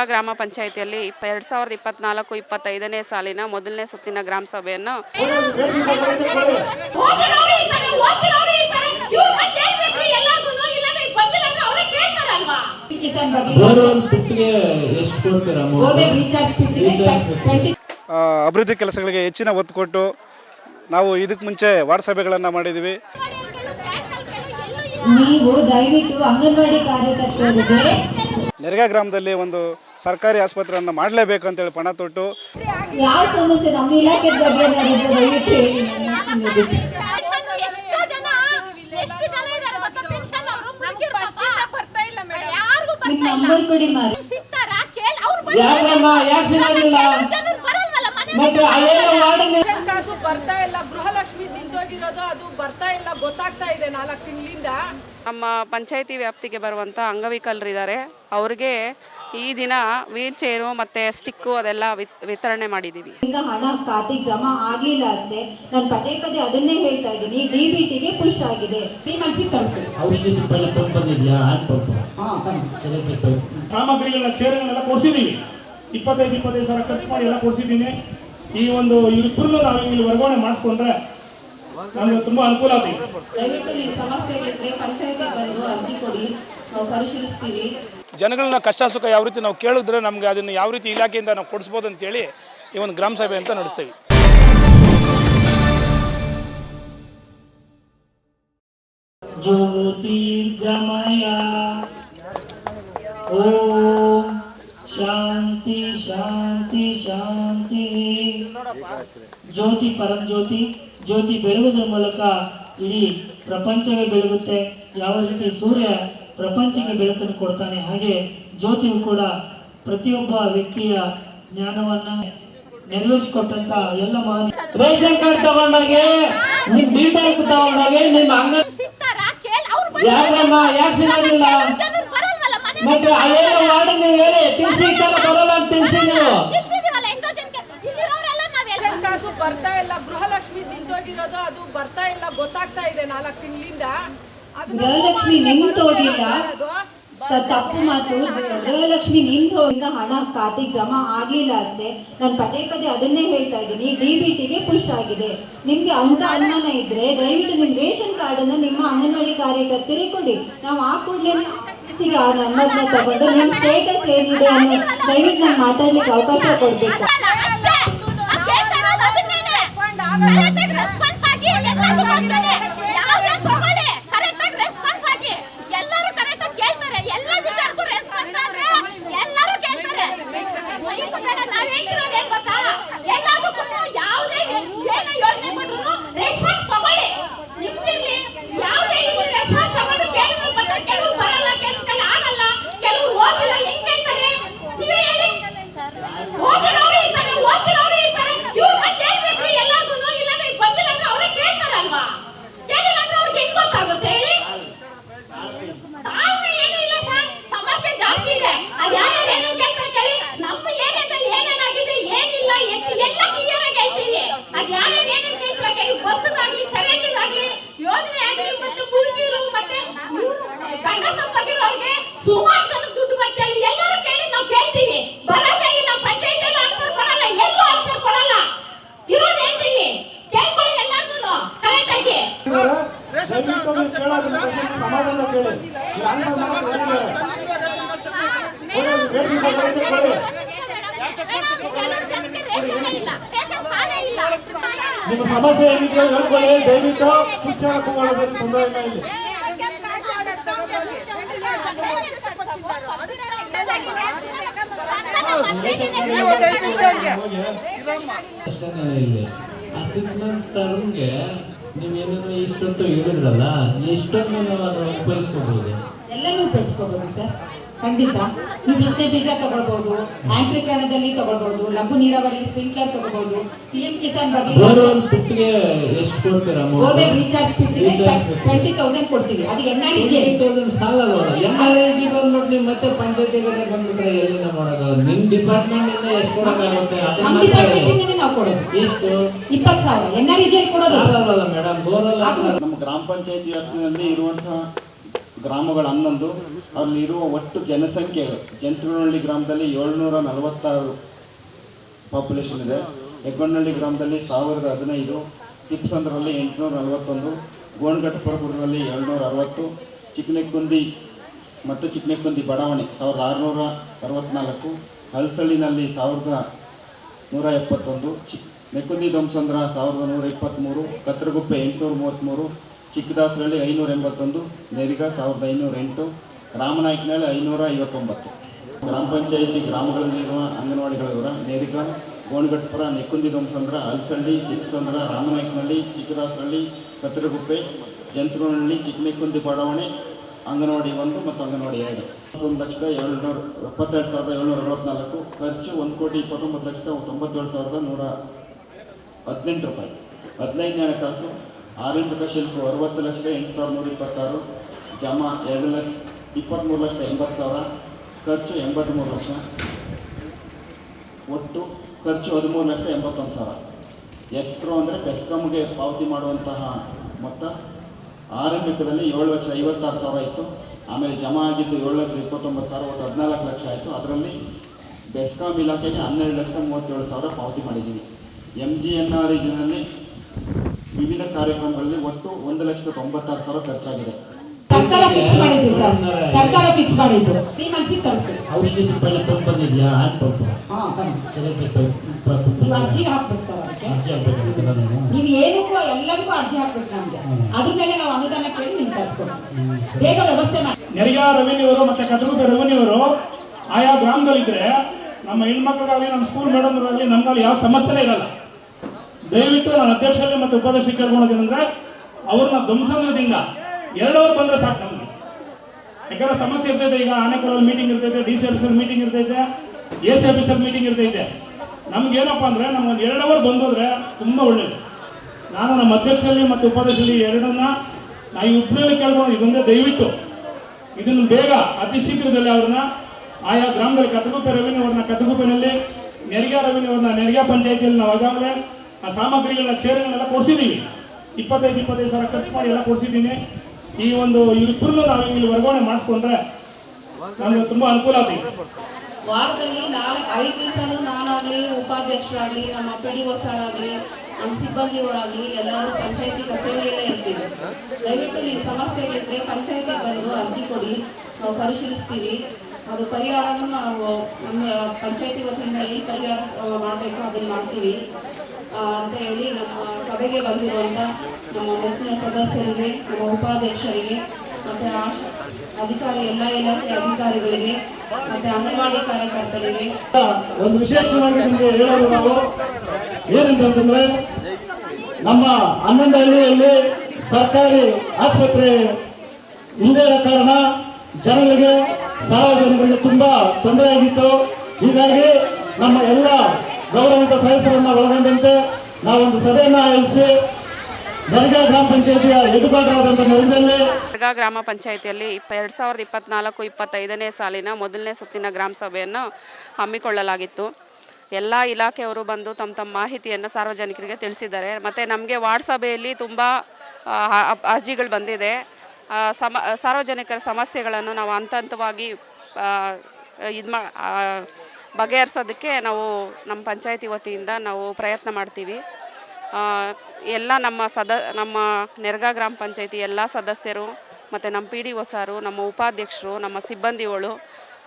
ನೆರಗ ಗ್ರಾಮ ಪಂಚಾಯಿತಿಯಲ್ಲಿ ಎರಡು ಸಾವಿರದ ಇಪ್ಪತ್ನಾಲ್ಕು ಇಪ್ಪತ್ತೈದನೇ ಸಾಲಿನ ಮೊದಲನೇ ಸುತ್ತಿನ ಗ್ರಾಮ ಸಭೆಯನ್ನು ಅಭಿವೃದ್ಧಿ ಕೆಲಸಗಳಿಗೆ ಹೆಚ್ಚಿನ ಒತ್ತು ಕೊಟ್ಟು ನಾವು ಇದಕ್ಕೆ ಮುಂಚೆ ವಾರ್ಡ್ ಸಭೆಗಳನ್ನು ಮಾಡಿದ್ದೀವಿ ನೀವು ದಯವಿಟ್ಟು ಅಂಗನವಾಡಿ ಕಾರ್ಯಕರ್ತರಿಗೆ ನೆರಗ ಗ್ರಾಮದಲ್ಲಿ ಒಂದು ಸರ್ಕಾರಿ ಆಸ್ಪತ್ರೆಯನ್ನು ಮಾಡಲೇಬೇಕು ಅಂತೇಳಿ ಪಣ ತೊಟ್ಟು. ಯಾವ ಸಮಸ್ಯೆ? ನಮ್ಮ ಇಲಾಖೆ ಬಗ್ಗೆ ಏನಾದ್ರು ದಯವಿಟ್ಟು ಹೇಳಿ. ನಿಮ್ಮ. ನಂಬರ್ ಕೊಡಿ ಮಾರಿ ಯಾಕಮ್ಮ ಯಾಕೆ ಸಿಗೋದಿಲ್ಲ? ಮತ್ತೆ ಅಲ್ಲೆಲ್ಲ ವಾರ್ಡ್ ರೇಷನ್ ಕಾಸು ಬರ್ತಾ ಇಲ್ಲ ಗೃಹಲಕ್ಷ್ಮಿ ನಿಂತೋಗಿರೋದು ಅದು ಬರ್ತಾ ಇಲ್ಲ ಗೊತ್ತಾಗ್ತಾ ಇದೆ ನಾಲ್ಕು ತಿಂಗಳಿಂದ. ನಮ್ಮ ಪಂಚಾಯಿತಿ ವ್ಯಾಪ್ತಿಗೆ ಬರುವಂಥ ಅಂಗವಿಕಲರಿದ್ದಾರೆ. ಅವ್ರಿಗೆ ಈ ದಿನ ವೀಲ್ ಚೇರು ಮತ್ತೆ ಸ್ಟಿಕ್ಕು ಅದೆಲ್ಲ ವಿತರಣೆ ಮಾಡಿದ್ದೀವಿ ಈಗ ಹಣ ಖಾತೆಗೆ ಜಮಾ ಆಗ್ಲಿಲ್ಲ ಅಷ್ಟೇ. ನಾನು ಪದೇ ಪದೇ ಅದನ್ನೇ ಹೇಳ್ತಾ ಇದ್ದೀನಿ. ಡಿ ಬಿ ಟಿಗೆ ಪುಷ್ ಆಗಿದೆ. ಔಷಧಿ ಸಿಪ್ಪಲ್ಲಿ ಪಂಪ್ ಬಂದಿದ್ಯಾ? ಪೈಪ್ ಸಾಮಗ್ರಿಗಳನ್ನ ಚೇರ್ಗಳನ್ನೆಲ್ಲ ಕೊಡಿಸಿದ್ದೀವಿ ಇಪ್ಪತ್ತೈದು ಇಪ್ಪತ್ತೈದು ಸಾವಿರ ಖರ್ಚು ಮಾಡಿ ಎಲ್ಲ ಕೊಡಿಸಿದ್ದೀನಿ. ಈ ಒಂದು ಇಬ್ಬರನ್ನು ನಾವು ಇಲ್ಲಿ ವರ್ಗಾವಣೆ ಮಾಡಿಸ್ಕೊಂಡ್ರೆ ನಮಗೆ ತುಂಬಾ ಅನುಕೂಲ ಆಗಿದೆ ದಯವಿಟ್ಟು ಸಮಸ್ಯೆ ಇದ್ರೆ ಪಂಚಾಯತ್ಗೆ ಬಂದು ಅರ್ಜಿ ಕೊಡಿ. ನಾವು ಪರಿಶೀಲಿಸ್ತೀವಿ. ಜನಗಳನ್ನ ಕಷ್ಟ ಸುಖ ಯಾವ ರೀತಿ ನಾವು ಕೇಳಿದ್ರೆ ನಮಗೆ ಅದನ್ನು ಯಾವ ರೀತಿ ಇಲಾಖೆಯಿಂದ ನಾವು ಕೊಡಿಸ್ಬೋದು ಅಂತೇಳಿ ಈ ಒಂದು ಗ್ರಾಮ ಸಭೆ ಅಂತ ನಡೆಸ್ತೀವಿ. ಜ್ಯೋತಿರ್ಗಮಯ ಓ ಶಾಂತಿ ಶಾಂತಿ ಶಾಂತಿ. ಜ್ಯೋತಿ ಪರಂ ಜ್ಯೋತಿ. ಜ್ಯೋತಿ ಬೆಳಗುವುದರ ಮೂಲಕ ಇಡೀ ಪ್ರಪಂಚವೇ ಬೆಳಗುತ್ತೆ. ಯಾವ ರೀತಿ ಸೂರ್ಯ ಪ್ರಪಂಚಕ್ಕೆ ಬೆಳಕನ್ನು ಕೊಡ್ತಾನೆ ಹಾಗೆ ಜ್ಯೋತಿಯು ಕೂಡ ಪ್ರತಿಯೊಬ್ಬ ವ್ಯಕ್ತಿಯ ಜ್ಞಾನವನ್ನ ನೆರವೇರಿಸಿಕೊಟ್ಟಂತ ಎಲ್ಲ ಮಹಾನ್ ರೇಷನ್ ಕಾರ್ಡ್ ತಗೊಂಡಾಗೆ ನಿಮ್ ಡೀಟೇಲ್ಸ್ ತಗೊಂಡಾಗೆ ನಿಮ್ಮ ಅಂಗ ಸಿಗ್ತಾರಾ? ಕೇಳ್ ಅವ್ರು ಯಾಕಮ್ಮ? ಯಾಕೆ ಸಿಗೋದಿಲ್ಲ? ಮತ್ತೆ ಅಲ್ಲೆಲ್ಲ ಮಾಡಿ ನೀವು ಹೇಳಿ ತಿಳಿಸಿ ತರ ಬರಲ್ಲ ಅಂತ ತಿಳಿಸಿ ನೀವು. ಕಾಸು ಬರ್ತಾ ಇಲ್ಲ ಗೃಹಲಕ್ಷ್ಮಿ ನಿಂತೋಗಿರೋದು ಅದು ಬರ್ತಾ ಇಲ್ಲ ಗೊತ್ತಾಗ್ತಾ ಇದೆ ನಾಲ್ಕು ತಿಂಗಳಿಂದ. ಗೃಹಲಕ್ಷ್ಮಿ ನಿಂತೋಗಿಲ್ಲ. ತಪ್ಪು ಮಾತು. ಗೃಹಲಕ್ಷ್ಮಿ ನಿಂತು ಹೋಗಿದ್ದ ಹಣ ಖಾತೆಗೆ ಜಮಾ ಆಗ್ಲಿಲ್ಲ ಅಷ್ಟೇ. ನಾನು ಪದೇ ಪದೇ ಅದನ್ನೇ ಹೇಳ್ತಾ ಇದ್ದೀನಿ. ಡಿ ಬಿ ಟಿಗೆ ಪುಷ್ ಆಗಿದೆ. ನಿಮ್ಗೆ ಅಂತ ಅನುಮಾನ ಇದ್ರೆ ದಯವಿಟ್ಟು ನಿಮ್ ರೇಷನ್ ಕಾರ್ಡ್ ಅನ್ನ ನಿಮ್ಮ ಅಂಗನವಾಡಿ ಕಾರ್ಯಕರ್ತರಿಗೆ ಕೊಡಿ. ನಾವು ಆ ಕೂಡಲೇ ಈಗ ನಮ್ಮದನ್ನ ತಗೊಂಡು ನಿಮ್ ಸ್ಟೇಟಸ್ ಏನಿದೆ ಅನ್ನೋ ದಯವಿಟ್ಟು ನಾನು ಮಾತಾಡ್ಲಿಕ್ಕೆ ಅವಕಾಶ ಕೊಡ್ಬೇಕು. ರೆಸ್ಪಾನ್ಸ್ ಆಗಿ ಎಲ್ಲರಿಗೂ ಬರ್ತಾರೆ. ಯಾವ್ದೇ ತಗೊಳ್ಳಿ, ಕರೆಕ್ಟಾಗಿ ರೆಸ್ಪಾನ್ಸ್ ಆಗಿ. ಎಲ್ಲರೂ ಕರೆಕ್ಟಾಗಿ ಕೇಳ್ತಾರೆ. ಎಲ್ಲ ವಿಚಾರಕ್ಕೂ ರೆಸ್ಪಾನ್ಸ್ ಆದ್ರೆ ಎಲ್ಲರೂ ಕೇಳ್ತಾರೆ. ಈಗ ಬೇಡ, ನಾವ್ ಹೇಳ್ತಿರೋದು ಏನ್ ಗೊತ್ತಾ? ಎಲ್ಲದಕ್ಕೂ ಯಾವ್ದೇ ಏನೇ ಯೋಚ್ನೆ ಕೊಟ್ರುನು ರೆಸ್ಪಾನ್ಸ್ ತಗೊಳ್ಳಿ. ನಿಮ್ದಿರ್ಲಿ, ಯಾವ್ದೇ ನೀವು ರೆಸ್ಪಾನ್ಸ್ ತಗೊಂಡು ಕೆಲವ್ರು ಬರ್ತಾರೆ, ಕೆಲವ್ರು ಬರಲ್ಲ, ಕೆಲವ್ರ ಕೈಲಿ ಆಗಲ್ಲ, ಕೆಲವ್ರು ಓದಿಲ್ಲ, ಹೆಂಗ್ ಕೇಳ್ತಾರೆ? ನೀವೇ ಹೇಳಿ. ಓದಿರೋರು ಇರ್ತಾರೆ, ಓದಿರೋರು ಇರ್ತಾರೆ. ಇವ್ರು ಮತ್ತೆ ಏನ್ ಬೇಕ್ರಿ ಎಲ್ಲಾರ್ಗೂನು? ಇಲ್ಲಾಂದ್ರೆ ಈಗ ಗೊತ್ತಿಲ್ಲ ಅಂದ್ರೆ ಅವ್ರೇ ಕೇಳ್ತಾರಲ್ವಾ? ಕೇಳಿಲ್ಲ ಅಂದ್ರೆ ಅವ್ರಿಗೆ ಹೆಂಗ್ ಗೊತ್ತಾಗುತ್ತೆ ಹೇಳಿ? ತಾಳ್ಮೆ ಏನೂ ಇಲ್ಲ ಸರ್. ಸಮಸ್ಯೆ ಜಾಸ್ತಿ ಇದೆ. ಅದ್ ಯಾರ್ಯಾರು ಏನೇನ್ ಕೇಳ್ತಾರೆ ಕೇಳಿ. ನಮ್ಮ ಏರಿಯಾದಲ್ಲಿ ಏನೇನಾಗಿದೆ, ಏನಿಲ್ಲ, ಎಲ್ಲಿ- ಎಲ್ಲ clear ಆಗಿ ಹೇಳ್ತೀವಿ. ಅದ್ ಯಾರ್ಯಾರು ಏನೇನ್ ಕೇಳ್ತಾರೆ ಕೇಳಿ. ಬಸ್ಸಿಗಾಗ್ಲಿ, ಚರಂಡಿಗಾಗ್ಲಿ, ಯೋಜನೆ ಆಗ್ಲಿ, ಮತ್ತೆ ಮುದುಕಿರು, ಮತ್ತೆ ಇವ್ರು ಗಂಡ ಸತ್ತೋಗಿರೋರ್ಗೆ ಸುಮಾರು ಜನ ದುಡ್ಡು ಬಗ್ಗೆ ಎಲ್ಲರೂ ಕೇಳಿ ನಾವು ಕೇಳ್ತೀವಿ. ಬರೋದೇ ಇಲ್ಲ ಪಂಚಾಯತ್ ಆನ್ಸರ್ ಕೊಡಲ್ಲ, ಎಲ್ಲೂ ಆನ್ಸರ್ ಕೊಡಲ್ಲ. ಇರೋದು ಹೇಳ್ತೀವಿ. ಕೇಳ್ಕೊಳ್ಳಿ ಎಲ್ಲರೂ ಕರೆಕ್ಟ್ ಆಗಿ. ನಿಮ್ಮ ಸಮಸ್ಯೆ ಏನಿದೆ ಹೇಳ್ಕೊಳ್ಳಿ, ದಯವಿಟ್ಟು ಕಿಚ್ಚ ಹಾಕೊಳ್ಳೋದ್ರಲ್ಲಿ ತೊಂದರೆ ಇಲ್ಲ ಇಲ್ಲಿ. ಆ ಸಿಕ್ಸ್ ಮಂತ್ಸ್ ಟರ್ಮ್ಗೆ ನೀವೇನೇನೋ ಇಷ್ಟೊತ್ತು ಹೇಳಿದ್ರಲ್ಲ ಎಷ್ಟೊಂದು ನೀವು ಅದನ್ನು ಉಪಯೋಗಿಸ್ಕೋಬಹುದು ಎಲ್ಲನೂ ಉಪಯೋಗಿಸ್ಕೋಬಹುದು ಸರ್. ಖಂಡಿತ. ನೀವು ಬಿತ್ತನೆ ಬೀಜ ತಗೊಳ್ಬಹುದು ಆಂಟ್ರೀಕರಣದಲ್ಲಿ ತಗೊಳ್ಬಹುದು ಲಘು ನೀರಾವರಿ ಸ್ಪ್ರಿಂಕ್ಲರ್ ತಗೋಬಹುದು ಪಿಎಂ ಕಿಸಾನ್ ಬಗ್ಗೆ ರೀಚಾರ್ಜ್ ಪಿಟ್ಟಿಗೆ ಟ್ವೆಂಟಿ ತೌಸಂಡ್ ಕೊಡ್ತೀವಿ. ಅದು ಎನ್ ಆರ್ ಮತ್ತೆ ಪಂಚಾಯತಿಗೆ ಬಂದ್ಬಿಟ್ರೆ ಎಲ್ಲಿಂದ ಮಾಡೋದು? ನಿಮ್ ಡಿಪಾರ್ಟ್ಮೆಂಟ್ ಇಂದ ಎಷ್ಟು ಕೊಡೋಕ್ಕಾಗುತ್ತೆ ಮತ್ತೆ ನಾವು ಕೊಡೋದು. ಎಷ್ಟು? ಇಪ್ಪತ್ತು ಸಾವಿರ. ಎನ್ ಆರ್ ಕೊಡೋದು. ಸಾಲಲ್ವಲ್ಲ ಮೇಡಮ್ ಬೋರಲ್ಲ ನಮ್ಮ ಗ್ರಾಮ ಪಂಚಾಯತ್ ವ್ಯಾಪ್ತಿನಲ್ಲಿ ಇರುವಂತಹ ಗ್ರಾಮಗಳು ಹನ್ನೊಂದು ಅಲ್ಲಿರುವ ಒಟ್ಟು ಜನಸಂಖ್ಯೆ ಜಂತ್ರನಹಳ್ಳಿ ಗ್ರಾಮದಲ್ಲಿ ಏಳ್ನೂರ ನಲವತ್ತಾರು ಪಾಪ್ಯುಲೇಷನ್ ಇದೆ. ಹೆಗ್ಗೊಂಡನಹಳ್ಳಿ ಗ್ರಾಮದಲ್ಲಿ ಸಾವಿರದ ಹದಿನೈದು ತಿಪ್ಸಂದ್ರಲ್ಲಿ ಎಂಟುನೂರ ನಲವತ್ತೊಂದು ಗೋಣಘಟ್ಟಪುರಪುರದಲ್ಲಿ ಏಳ್ನೂರ ಅರವತ್ತು, ಚಿಕ್ಕನೆಕ್ಕುಂದಿ ಮತ್ತು ಚಿಕ್ಕನೆಕ್ಕುಂದಿ ಬಡಾವಣೆ ಸಾವಿರದ ಆರುನೂರ ಅರವತ್ತ್ನಾಲ್ಕು ಹಲಸಳ್ಳಿನಲ್ಲಿ ಸಾವಿರದ ನೂರ ಎಪ್ಪತ್ತೊಂದು, ಚಿಕ್, ನೆಕ್ಕುಂದಿ ಧ್ವಂಸಂದ್ರ ಸಾವಿರದ ನೂರ ಇಪ್ಪತ್ತ್ಮೂರು, ಕತ್ರಗುಪ್ಪೆ ಎಂಟುನೂರ ಮೂವತ್ತ್ಮೂರು ಚಿಕ್ಕದಾಸರಳ್ಳಿ ಐನೂರ ಎಂಬತ್ತೊಂದು ನೆರಿಗ ಸಾವಿರದ ಐನೂರ ಎಂಟು ರಾಮನಾಯ್ಕನಹಳ್ಳಿ ಐನೂರ ಐವತ್ತೊಂಬತ್ತು. ಗ್ರಾಮ ಪಂಚಾಯಿತಿ ಗ್ರಾಮಗಳಲ್ಲಿರುವ ಅಂಗನವಾಡಿಗಳ ನೇರಿಗ ಗೋಣಘಟ್ಟಪುರ ನೆಕ್ಕುಂದಿ ದೊಂಬಸಂದ್ರ ಹಲಸಳ್ಳಿ ತಿಪ್ಪಸಂದ್ರ, ರಾಮನಾಯ್ಕನಹಳ್ಳಿ ಚಿಕ್ಕದಾಸರಳ್ಳಿ ಕತ್ತರಗುಪ್ಪೆ ಜಂತ್ರನಹಳ್ಳಿ ಚಿಕ್ಕನೆಕ್ಕುಂದಿ ಬಡಾವಣೆ ಅಂಗನವಾಡಿ ಒಂದು ಮತ್ತು ಅಂಗನವಾಡಿ ಎರಡು. ಒಂದು ಲಕ್ಷದ ಏಳ್ನೂರ, ಎಪ್ಪತ್ತೆರಡು ಸಾವಿರದ ಏಳ್ನೂರ ಅರವತ್ತ್ನಾಲ್ಕು ಖರ್ಚು ಒಂದು ಕೋಟಿ ಇಪ್ಪತ್ತೊಂಬತ್ತು ಲಕ್ಷದ ತೊಂಬತ್ತೇಳು ಸಾವಿರದ ನೂರ ಹದಿನೆಂಟು ರೂಪಾಯಿ. ಹದಿನೈದನೇ ಹಣಕಾಸು ಆರಂಭಿಕ ಶುಲ್ಕ ಅರವತ್ತು ಲಕ್ಷದ ಎಂಟು ಸಾವಿರದ ನೂರ ಇಪ್ಪತ್ತಾರು, ಜಮಾ ಎರಡು ಲಕ್ಷ ಇಪ್ಪತ್ತ್ಮೂರು ಲಕ್ಷದ ಎಂಬತ್ತು ಸಾವಿರ, ಖರ್ಚು ಎಂಬತ್ತ್ಮೂರು ಲಕ್ಷ. ಒಟ್ಟು ಖರ್ಚು ಹದಿಮೂರು ಲಕ್ಷದ ಎಂಬತ್ತೊಂದು ಸಾವಿರ. ಎಸ್ಕ್ರೋ ಅಂದರೆ ಬೆಸ್ಕಾಮ್ಗೆ ಪಾವತಿ ಮಾಡುವಂತಹ ಮೊತ್ತ. ಆರಂಭಿಕದಲ್ಲಿ ಏಳು ಲಕ್ಷ ಐವತ್ತಾರು ಸಾವಿರ ಇತ್ತು. ಆಮೇಲೆ ಜಮಾ ಆಗಿದ್ದು ಏಳು ಲಕ್ಷದ ಇಪ್ಪತ್ತೊಂಬತ್ತು ಸಾವಿರ, ಒಟ್ಟು ಹದಿನಾಲ್ಕು ಲಕ್ಷ ಆಯಿತು. ಅದರಲ್ಲಿ ಬೆಸ್ಕಾಂ ಇಲಾಖೆಗೆ ಹನ್ನೆರಡು ಲಕ್ಷದ ಮೂವತ್ತೇಳು ಸಾವಿರ ಪಾವತಿ ಮಾಡಿದ್ದೀವಿ. ಎಂ ಜಿ ಎನ್ ಆರ್ ರೀಜನಲ್ಲಿ ವಿವಿಧ ಕಾರ್ಯಕ್ರಮಗಳಲ್ಲಿ ಒಟ್ಟು ಒಂದು ಲಕ್ಷದ ತೊಂಬತ್ತಾರು ಸಾವಿರ ಖರ್ಚಾಗಿದೆ. ಸರ್ಕಾರ ಫಿಕ್ಸ್ ಮಾಡಿದ್ದು ಸರ್. ಸರ್ಕಾರ ಫಿಕ್ಸ್ ಮಾಡಿದ್ದು. ಈ ಮಂತ್ಸಿಗೆ ತರಿಸ್ತೀವಿ ಔಷಧಿ ಸಿಂಪಡಣೆ ಪಂಪ್ ಬಂದಿದೆಯಾ ಹ್ಯಾಂಡ್ ಪಂಪ್? ನೀವು ಅರ್ಜಿ ಹಾಕ್ಬೇಕು ಸರ್ ಅದಕ್ಕೆ. ನೀವು ಏನಕ್ಕೂ ಎಲ್ಲದಕ್ಕೂ ಅರ್ಜಿ ಹಾಕ್ಬೇಕು ನಮ್ಗೆ. ಅದ್ರ ಮೇಲೆ ನಾವು ಅನುದಾನ ಕೇಳಿ ನಿಮ್ಗೆ ತರಿಸ್ಕೊಡ್ತೀವಿ. ಬೇಗ ವ್ಯವಸ್ಥೆ ಮಾಡಿ. ನೆರೆಯ ರೆವಿನ್ಯೂ ಅವರು ಮತ್ತೆ ಕಟಗುಪ್ಪೆ ರೆವೆನ್ಯೂ ಅವರು ಆಯಾ ಗ್ರಾಮದಲ್ಲಿದ್ರೆ ನಮ್ಮ ಹೆಣ್ಮಕ್ಳಾಗಲಿ ನಮ್ಮ ಸ್ಕೂಲ್ ಮೇಡಮ್ಗಾಗಲಿ ನಮ್ಮಲ್ಲಿ ಯಾವ ಸಮಸ್ಯೆ ಇರಲ್ಲ. ದಯವಿಟ್ಟು ನಾನು ಅಧ್ಯಕ್ಷರಲ್ಲಿ ಮತ್ತು ಉಪಾಧ್ಯಕ್ಷ ಕೇಳ್ಕೊಳೋದೇನಂದ್ರೆ ಅವ್ರನ್ನ ಧ್ವಂಸನದಿಂದ ಎರಡು ಬಂದ್ರೆ ಸಾಕು ನಮಗೆ. ಯಾಕಂದ್ರೆ ಸಮಸ್ಯೆ ಇರ್ತೈತೆ, ಈಗ ಆನೆಕೊಳ್ಳಲ್ಲಿ ಮೀಟಿಂಗ್ ಇರ್ತೈತೆ ಡಿ ಸಿ ಆಫೀಸರ್ ಮೀಟಿಂಗ್ ಇರ್ತೈತೆ ಎ ಸಿ ಆಫೀಸರ್ ಮೀಟಿಂಗ್ ಇರ್ತೈತೆ. ನಮ್ಗೆ ಏನಪ್ಪ ಅಂದ್ರೆ ನಮ್ಗೊಂದು ಎರಡು ಅವರ್ ಬಂದೋದ್ರೆ ತುಂಬ ಒಳ್ಳೇದು. ನಾನು ನಮ್ಮ ಅಧ್ಯಕ್ಷರಲ್ಲಿ ಮತ್ತು ಉಪಾಧ್ಯಕ್ಷರಲ್ಲಿ ಎರಡನ್ನ ನಾ ಈ ಉಪ್ರಲ್ಲಿ ಕೇಳ್ಕೊಂಡು ಇದೊಂದೇ ದಯವಿಟ್ಟು. ಇದನ್ನು ಬೇಗ ಅತಿ ಶೀಘ್ರದಲ್ಲಿ ಅವ್ರನ್ನ ಆಯಾ ಗ್ರಾಮದಲ್ಲಿ ಕತಗುಪ್ಪೆ ರೆವಿನ್ಯೂ ಅವ್ರನ್ನ ಕತಗುಪ್ಪೆನಲ್ಲಿ ನೆರಿಗೆ ರೆವಿನ್ಯೂ ಅವ್ರನ್ನ ನೆರಿಗೆ ಪಂಚಾಯತಿಯಲ್ಲಿ ನಾವು ಈಗಾಗಲೇ ಆ ಸಾಮಗ್ರಿಗಳನ್ನ ಚೇರ್ಗಳನ್ನೆಲ್ಲ ಕೊಡಿಸಿದ್ದೀವಿ ಇಪ್ಪತ್ತೈದು ಇಪ್ಪತ್ತೈದು ಸಾವಿರ ಖರ್ಚು ಮಾಡಿ ಎಲ್ಲ ಕೊಡಿಸಿದ್ದೀನಿ ಈ ಒಂದು ಇಬ್ಬರನ್ನು ನಾವು ಇಲ್ಲಿ ವರ್ಗಾವಣೆ ಮಾಡಿಸ್ಕೊಂಡ್ರೆ ನಮಗೆ ತುಂಬ ಅನುಕೂಲ ಆಗಿ ವಾರದಲ್ಲಿ ನಾಲ್ಕು ಐದು ದಿವಸನೂ ನಾನಾಗಲಿ, ಉಪಾಧ್ಯಕ್ಷರಾಗಲಿ, ನಮ್ಮ ಪಿ ಡಿ ಆಗಲಿ ನಮ್ಮ ಸಿಬ್ಬಂದಿಯವರಾಗಲಿ ಎಲ್ಲರೂ ಪಂಚಾಯತಿ ಕಚೇರಿಯಲ್ಲೇ ಇರ್ತೀವಿ. ದಯವಿಟ್ಟು ನಿಮ್ಮ ಸಮಸ್ಯೆಗಳಿದ್ರೆ ಪಂಚಾಯತಿಗೆ ಬಂದು ಅರ್ಜಿ ಕೊಡಿ, ನಾವು ಪರಿಶೀಲಿಸ್ತೀವಿ. ಅದು ಪರಿಹಾರನೂ ನಾವು ನಮ್ಮ ಪಂಚಾಯತಿ ವತಿಯಿಂದ ಏನು ಪರಿಹಾರ ಮಾಡಬೇಕು ಅದನ್ನು ಮಾಡ್ತೀವಿ. ಅಂತ ಹೇಳಿ ನಮ್ಮ ಸಭೆಗೆ ಬಂದಿರುವಂತ ನಮ್ಮ ಮುಖ್ಯ ಸದಸ್ಯರಿಗೆ, ನಮ್ಮ ಉಪಾಧ್ಯಕ್ಷರಿಗೆ, ಮತ್ತು ಅಧಿಕಾರಿ ಎಲ್ಲ ಇಲಾಖೆ ಅಧಿಕಾರಿಗಳಿಗೆ, ಮತ್ತು ಅಂಗನವಾಡಿ ಕಾರ್ಯಕರ್ತರಿಗೆ. ಒಂದು ವಿಶೇಷವಾಗಿ ನಿಮಗೆ ಹೇಳೋದು ನಾವು. ಏನಂತಂದ್ರೆ ನಮ್ಮ ಹನ್ನೊಂದು ಹಳ್ಳಿಯಲ್ಲಿ ಸರ್ಕಾರಿ ಆಸ್ಪತ್ರೆ ಇಲ್ಲದೇ ಕಾರಣ ಜನರಿಗೆ ಸಾರ್ವಜನಿಕರಿಗೆ ತುಂಬಾ ತೊಂದರೆ ಆಗಿತ್ತು. ಹೀಗಾಗಿ ನಮ್ಮ ಎಲ್ಲ ಗೌರವಿತ ಸದಸ್ಯರನ್ನ ಒಳಗೊಂಡಂತೆ ನಾವೊಂದು ಸಭೆಯನ್ನು ಆಯೋಜಿಸಿ ದರ್ಗಾ ಗ್ರಾಮ ಪಂಚಾಯತಿಯ ಎದುರುಗಾಟರಾದಂಥ ನೆಲದಲ್ಲಿ ದರ್ಗಾ ಗ್ರಾಮ ಪಂಚಾಯಿತಿಯಲ್ಲಿ ಎರಡು ಸಾವಿರದ ಇಪ್ಪತ್ನಾಲ್ಕು, ಇಪ್ಪತ್ತೈದನೇ ಸಾಲಿನ ಮೊದಲನೇ ಸುತ್ತಿನ ಗ್ರಾಮ ಸಭೆಯನ್ನು ಹಮ್ಮಿಕೊಳ್ಳಲಾಗಿತ್ತು. ಎಲ್ಲ ಇಲಾಖೆಯವರು ಬಂದು ತಮ್ಮ ತಮ್ಮ ಮಾಹಿತಿಯನ್ನು ಸಾರ್ವಜನಿಕರಿಗೆ ತಿಳಿಸಿದ್ದಾರೆ. ಮತ್ತು ನಮಗೆ ವಾರ್ಡ್ ಸಭೆಯಲ್ಲಿ ತುಂಬ ಅರ್ಜಿಗಳು ಬಂದಿದೆ. ಸಮ, ಸಾರ್ವಜನಿಕರ ಸಮಸ್ಯೆಗಳನ್ನು ನಾವು ಹಂತ ಹಂತವಾಗಿ ಇದು ಮಾ ಬಗೆಹರಿಸೋದಕ್ಕೆ ನಾವು ನಮ್ಮ ಪಂಚಾಯತಿ ವತಿಯಿಂದ ನಾವು ಪ್ರಯತ್ನ ಮಾಡ್ತೀವಿ. ಎಲ್ಲ ನಮ್ಮ ಸದ, ನಮ್ಮ ನೆರ್ಗಾ ಗ್ರಾಮ ಪಂಚಾಯತಿ ಎಲ್ಲ ಸದಸ್ಯರು ಮತ್ತು ನಮ್ಮ ಪಿ ಡಿ ಸಾರು, ನಮ್ಮ ಉಪಾಧ್ಯಕ್ಷರು, ನಮ್ಮ ಸಿಬ್ಬಂದಿಗಳು,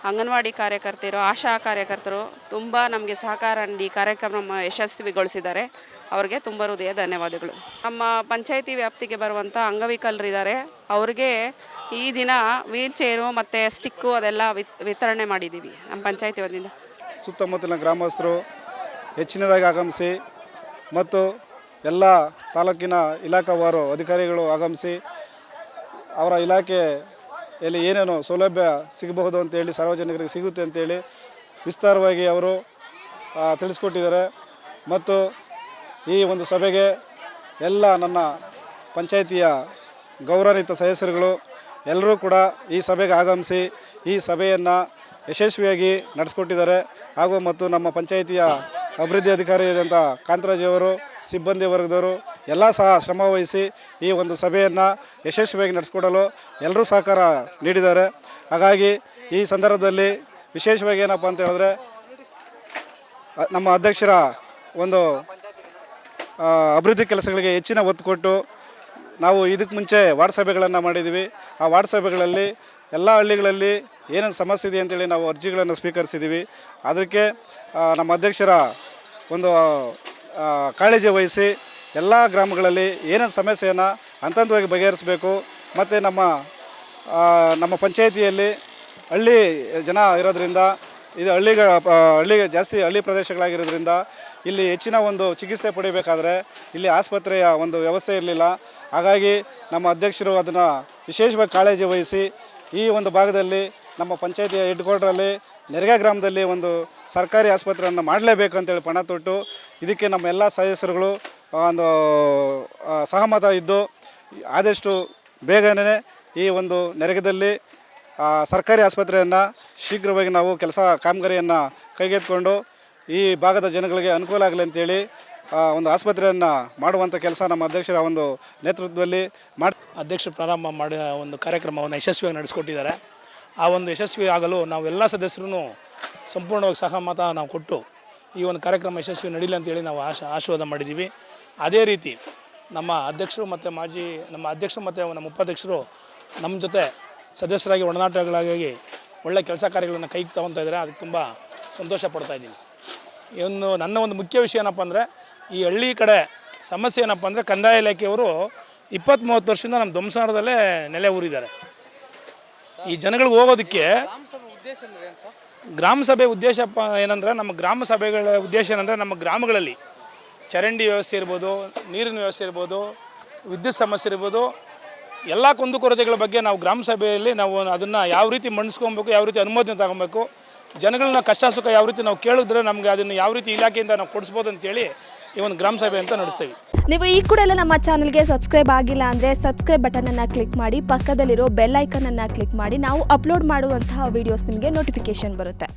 ಅಂಗನವಾಡಿ ಕಾರ್ಯಕರ್ತರು ಆಶಾ ಕಾರ್ಯಕರ್ತರು ತುಂಬ ನಮಗೆ ಸಹಕಾರ ನೀಡಿ ಕಾರ್ಯಕ್ರಮ ಯಶಸ್ವಿಗೊಳಿಸಿದ್ದಾರೆ. ಅವರಿಗೆ ತುಂಬ ಹೃದಯ ಧನ್ಯವಾದಗಳು. ನಮ್ಮ ಪಂಚಾಯತಿ ವ್ಯಾಪ್ತಿಗೆ ಬರುವಂಥ ಅಂಗವಿಕಲರಿದ್ದಾರೆ. ಅವ್ರಿಗೆ ಈ ದಿನ ವೀಲ್ ಚೇರು ಮತ್ತು ಸ್ಟಿಕ್ಕು ಅದೆಲ್ಲ ವಿತ್, ವಿತರಣೆ ಮಾಡಿದ್ದೀವಿ ನಮ್ಮ ಪಂಚಾಯತಿ ವತಿಯಿಂದ. ಸುತ್ತಮುತ್ತಲಿನ ಗ್ರಾಮಸ್ಥರು ಹೆಚ್ಚಿನದಾಗಿ ಆಗಮಿಸಿ ಮತ್ತು ಎಲ್ಲ ತಾಲೂಕಿನ ಇಲಾಖಾವಾರು ಅಧಿಕಾರಿಗಳು ಆಗಮಿಸಿ ಅವರ ಇಲಾಖೆಯಲ್ಲಿ ಏನೇನು ಸೌಲಭ್ಯ ಸಿಗಬಹುದು ಅಂತೇಳಿ ಸಾರ್ವಜನಿಕರಿಗೆ ಸಿಗುತ್ತೆ ಅಂತೇಳಿ ವಿಸ್ತಾರವಾಗಿ ಅವರು ತಿಳಿಸ್ಕೊಟ್ಟಿದ್ದಾರೆ. ಮತ್ತು ಈ ಒಂದು ಸಭೆಗೆ ಎಲ್ಲ ನನ್ನ ಪಂಚಾಯಿತಿಯ ಗೌರವಾನ್ವಿತ ಸದಸ್ಯರುಗಳು ಎಲ್ಲರೂ ಕೂಡ ಈ ಸಭೆಗೆ ಆಗಮಿಸಿ ಈ ಸಭೆಯನ್ನು ಯಶಸ್ವಿಯಾಗಿ ನಡೆಸ್ಕೊಟ್ಟಿದ್ದಾರೆ. ಹಾಗೂ ಮತ್ತು ನಮ್ಮ ಪಂಚಾಯಿತಿಯ ಅಭಿವೃದ್ಧಿ ಅಧಿಕಾರಿ ಆದಂಥ ಕಾಂತರಾಜಿಯವರು ಸಿಬ್ಬಂದಿ ವರ್ಗದವರು ಎಲ್ಲ ಸಹ ಶ್ರಮ ಈ ಒಂದು ಸಭೆಯನ್ನು ಯಶಸ್ವಿಯಾಗಿ ನಡೆಸಿಕೊಡಲು ಎಲ್ಲರೂ ಸಹಕಾರ ನೀಡಿದ್ದಾರೆ. ಹಾಗಾಗಿ ಈ ಸಂದರ್ಭದಲ್ಲಿ ವಿಶೇಷವಾಗಿ ಏನಪ್ಪ ಅಂತ ಹೇಳಿದ್ರೆ ನಮ್ಮ ಅಧ್ಯಕ್ಷರ ಒಂದು ಅಭಿವೃದ್ಧಿ ಕೆಲಸಗಳಿಗೆ ಹೆಚ್ಚಿನ ಒತ್ತು ಕೊಟ್ಟು ನಾವು ಇದಕ್ಕೆ ಮುಂಚೆ ವಾರ್ಡ್ ಸಭೆಗಳನ್ನು ಮಾಡಿದ್ದೀವಿ ಆ ವಾರ್ಡ್ ಸಭೆಗಳಲ್ಲಿ ಎಲ್ಲ ಹಳ್ಳಿಗಳಲ್ಲಿ ಏನೇನು ಸಮಸ್ಯೆ ಇದೆ ಅಂತೇಳಿ ನಾವು ಅರ್ಜಿಗಳನ್ನು ಸ್ವೀಕರಿಸಿದ್ದೀವಿ. ಅದಕ್ಕೆ ನಮ್ಮ ಅಧ್ಯಕ್ಷರ ಒಂದು ಕಾಳಜಿ ವಹಿಸಿ ಎಲ್ಲ ಗ್ರಾಮಗಳಲ್ಲಿ ಏನೇನು ಸಮಸ್ಯೆಯನ್ನು ಹಂತ ಹಂತವಾಗಿ ಬಗೆಹರಿಸಬೇಕು. ಮತ್ತು ನಮ್ಮ ನಮ್ಮ ಪಂಚಾಯಿತಿಯಲ್ಲಿ ಹಳ್ಳಿ ಜನ ಇರೋದ್ರಿಂದ, ಇದು ಹಳ್ಳಿಗಳ ಹಳ್ಳಿ ಜಾಸ್ತಿ ಹಳ್ಳಿ ಪ್ರದೇಶಗಳಾಗಿರೋದ್ರಿಂದ ಇಲ್ಲಿ ಹೆಚ್ಚಿನ ಒಂದು ಚಿಕಿತ್ಸೆ ಪಡಿಬೇಕಾದ್ರೆ ಇಲ್ಲಿ ಆಸ್ಪತ್ರೆಯ ಒಂದು ವ್ಯವಸ್ಥೆ ಇರಲಿಲ್ಲ. ಹಾಗಾಗಿ ನಮ್ಮ ಅಧ್ಯಕ್ಷರು ಅದನ್ನು ವಿಶೇಷವಾಗಿ ಕಾಳಜಿ ವಹಿಸಿ ಈ ಒಂದು ಭಾಗದಲ್ಲಿ ನಮ್ಮ ಪಂಚಾಯತಿಯ ಹೆಡ್ ಕ್ವಾರ್ಟ್ರಲ್ಲಿ ನೆರಗ ಗ್ರಾಮದಲ್ಲಿ ಒಂದು ಸರ್ಕಾರಿ ಆಸ್ಪತ್ರೆಯನ್ನು ಮಾಡಲೇಬೇಕು ಅಂತೇಳಿ ಪಣ ತೊಟ್ಟು ಇದಕ್ಕೆ ನಮ್ಮ ಎಲ್ಲ ಸದಸ್ಯರುಗಳು ಒಂದು ಸಹಮತ ಇದ್ದು ಆದಷ್ಟು ಬೇಗನೆ ಈ ಒಂದು ನೆರಗದಲ್ಲಿ ಸರ್ಕಾರಿ ಆಸ್ಪತ್ರೆಯನ್ನು ಶೀಘ್ರವಾಗಿ ನಾವು ಕೆಲಸ ಕಾಮಗಾರಿಯನ್ನು ಕೈಗೆತ್ತಿಕೊಂಡು ಈ ಭಾಗದ ಜನಗಳಿಗೆ ಅನುಕೂಲ ಆಗಲಿ ಅಂತೇಳಿ ಒಂದು ಆಸ್ಪತ್ರೆಯನ್ನು ಮಾಡುವಂಥ ಕೆಲಸ ನಮ್ಮ ಅಧ್ಯಕ್ಷರ ಒಂದು ನೇತೃತ್ವದಲ್ಲಿ ಮಾಡಿ ಅಧ್ಯಕ್ಷರು ಪ್ರಾರಂಭ ಮಾಡಿ ಒಂದು ಕಾರ್ಯಕ್ರಮವನ್ನು ಯಶಸ್ವಿಯಾಗಿ ನಡೆಸ್ಕೊಟ್ಟಿದ್ದಾರೆ. ಆ ಒಂದು ಯಶಸ್ವಿ ಆಗಲು ನಾವೆಲ್ಲ ಸದಸ್ಯರು ಸಂಪೂರ್ಣವಾಗಿ ಸಹಮತ ನಾವು ಕೊಟ್ಟು ಈ ಒಂದು ಕಾರ್ಯಕ್ರಮ ಯಶಸ್ವಿ ನಡೀಲಿ ಅಂತೇಳಿ ನಾವು ಆಶ, ಆಶೀರ್ವಾದ ಮಾಡಿದ್ದೀವಿ. ಅದೇ ರೀತಿ ನಮ್ಮ ಅಧ್ಯಕ್ಷರು ಮತ್ತು ಮಾಜಿ ನಮ್ಮ ಅಧ್ಯಕ್ಷರು ಮತ್ತು ನಮ್ಮ ಉಪಾಧ್ಯಕ್ಷರು ನಮ್ಮ ಜೊತೆ ಸದಸ್ಯರಾಗಿ ಒಡನಾಟಗಳಾಗಿ ಒಳ್ಳೆ ಕೆಲಸ ಕಾರ್ಯಗಳನ್ನು ಕೈಗೆ ತಗೊತಾ ಇದ್ದಾರೆ. ಅದಕ್ಕೆ ತುಂಬ ಸಂತೋಷ ಪಡ್ತಾ ಇದ್ದೀನಿ. ಇನ್ನು ನನ್ನ ಒಂದು ಮುಖ್ಯ ವಿಷಯ ಏನಪ್ಪ ಅಂದರೆ ಈ ಹಳ್ಳಿ ಕಡೆ ಸಮಸ್ಯೆ ಏನಪ್ಪ ಅಂದರೆ ಕಂದಾಯ ಇಲಾಖೆಯವರು ಇಪ್ಪತ್ತು ಮೂವತ್ತು ವರ್ಷದಿಂದ ನಮ್ಮ ಧ್ವಂಸಾರದಲ್ಲೇ ನೆಲೆ ಊರಿದ್ದಾರೆ. ಈ ಜನಗಳಿಗೆ ಹೋಗೋದಕ್ಕೆ ಗ್ರಾಮ ಸಭೆ ಉದ್ದೇಶ ಏನಂದ್ರೆ ನಮ್ಮ ಗ್ರಾಮ ಸಭೆಗಳ ಉದ್ದೇಶ ಏನಂದ್ರೆ ನಮ್ಮ ಗ್ರಾಮಗಳಲ್ಲಿ ಚರಂಡಿ ವ್ಯವಸ್ಥೆ ಇರ್ಬೋದು ನೀರಿನ ವ್ಯವಸ್ಥೆ ಇರ್ಬೋದು ವಿದ್ಯುತ್ ಸಮಸ್ಯೆ ಇರ್ಬೋದು ಎಲ್ಲ ಕುಂದುಕೊರತೆಗಳ ಬಗ್ಗೆ ನಾವು ಗ್ರಾಮ ಸಭೆಯಲ್ಲಿ ನಾವು ಅದನ್ನು ಯಾವ ರೀತಿ ಮಂಡಿಸ್ಕೊಬೇಕು ಯಾವ ರೀತಿ ಅನುಮೋದನೆ ತಗೊಬೇಕು ಜನಗಳನ್ನ ಕಷ್ಟ ಸುಖ ಯಾವ ರೀತಿ ನಾವು ಕೇಳಿದ್ರೆ ನಮಗೆ ಅದನ್ನು ಯಾವ ರೀತಿ ಇಲಾಖೆಯಿಂದ ನಾವು ಕೊಡಿಸ್ಬೋದು ಅಂತೇಳಿ ಈ ಒಂದು ಗ್ರಾಮ ಸಭೆ ಅಂತ ನಡೆಸ್ತೀವಿ. ನೀವು ಈ ಕೂಡ ಎಲ್ಲ ನಮ್ಮ ಚಾನಲ್ಗೆ ಸಬ್ಸ್ಕ್ರೈಬ್ ಆಗಿಲ್ಲ ಅಂದರೆ ಸಬ್ಸ್ಕ್ರೈಬ್ ಬಟನನ್ನು ಕ್ಲಿಕ್ ಮಾಡಿ, ಪಕ್ಕದಲ್ಲಿರೋ ಬೆಲ್ ಐಕನನ್ನು ಕ್ಲಿಕ್ ಮಾಡಿ. ನಾವು ಅಪ್ಲೋಡ್ ಮಾಡುವಂತಹ ವಿಡಿಯೋಸ್ ನಿಮಗೆ ನೋಟಿಫಿಕೇಶನ್ ಬರುತ್ತೆ.